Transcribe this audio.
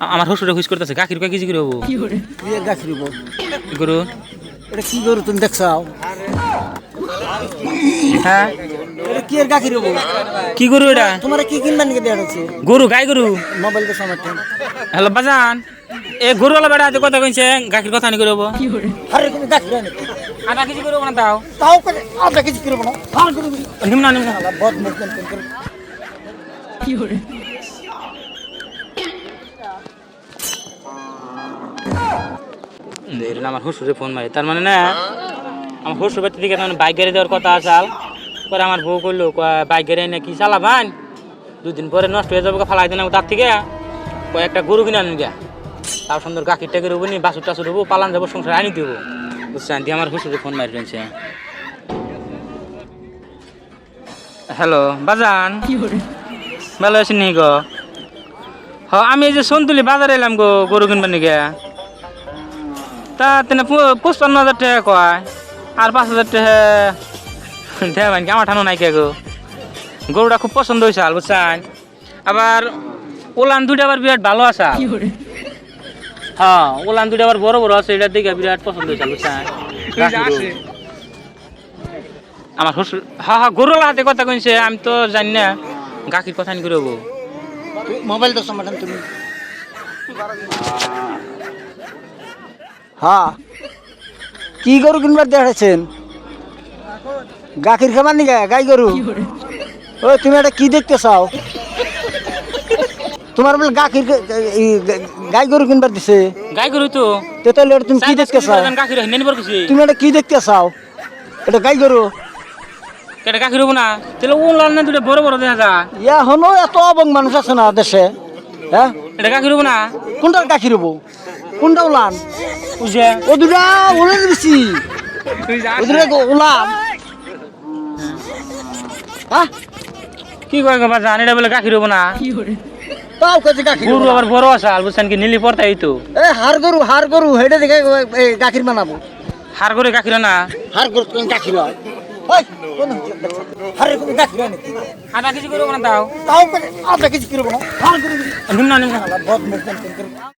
আমার শ্বশুরে হুইস করতেছে গাখির কয় কেজি করে হব? কি গাখির গরু এটা কি গরু তুমি দেখছাও? হ্যাঁ? কি এর গাখির হব কি গরু এটা? তোমার কি কিনবা নাকি দেওয়া হচ্ছে গরু গাই গরু। মোবাইল তো সমর্থন হ্যালো বাজান। এ গরু ওলা বেড়া হাতে কথা কইছে গাখির কথা নি করে হব? আরে তুমি গাখির নাকি? আধা কেজি করে না তাও? তাও করে আধা কেজি কিনবো না? করে দিবি। নিম্ন নিম্ন বদ মুখ কেন কেন করে? দেখলেন আমার শ্বশুরে ফোন মারি। তার মানে না আমার শ্বশুর বাড়ি থেকে মানে বাইক গাড়ি দেওয়ার কথা আসাল। পরে আমার বউ করল বাইক গাড়ি না কি চালাবান দুদিন পরে নষ্ট হয়ে যাবে ফালাই দিন তার থেকে। কয় একটা গরু কিনে আনবি গা। তার সুন্দর গাখির টাকির হব নি বাসুর টাসুর হব পালান যাব সংসার আনি দেবো। বুঝছেন দিয়ে আমার শ্বশুরে ফোন মারি ফেলছে। হ্যালো বাজান। ভালো আছেন নি গো? হ আমি এই যে সন্তুলি বাজারে এলাম গো গরু কিনবার নিগে। তা তেনে পঁচপান্ন হাজার টাকা কয়। আর পাঁচ হাজার টাকা দেয় মানে আমার ঠানো নাই কে গো। গরুটা খুব পছন্দ হয়েছে আল বুঝছেন? আবার ওলান দুইটা আবার বিরাট ভালো আছে। হ্যাঁ ওলান দুইটা আবার বড় বড় আছে এটা দেখে বিরাট পছন্দ হয়েছে আল, বুঝছেন। আমার শ্বশুর হ্যাঁ হ্যাঁ গরু হাতে কথা কইছে আমি তো জানি না গাখির কথা নি করব মোবাইল তো সমর্থন তুমি। হ্যাঁ। কি গরু কিনবার দেখাচ্ছেন গাখির খাবার নি গাই গরু? ও তুমি এটা কি দেখতে চাও? তোমার বলে গাখির গাই গরু কিনবার দিছে। গাই গরু তো। তো তাহলে এটা তুমি কি দেখতে চাও? গাখির নিবার কিছু। তুমি এটা কি দেখতে চাও? এটা গাই গরু? কেটে গাখির হব না। তাহলে ওলান না দুটো বড় বড় দেখা যায় ইয়া হনো এত অবং মানুষ আছে না দেশে? হ্যাঁ? এটা গাখির হব না। কোনটার গাখির হব? কোনটা বুঝে ও দুটা উলান বেশি ও দুটা হ্যাঁ কি কয় গো জান এটা বলে গাখির হব না? তাও কাছে গাখির গরু না। আবার বড় আছে আল বুঝছেন কি নীলি পড়তাই তো এ হার গরু হার গরু হেডে দেখে এ, গাখির বানাবো। হার করে গাখির না হার গরু গাখির হয়? আধা কেজি করে না তাও? তাও করে আধা কেজি কিনবো না। নিম্ন নিম্ন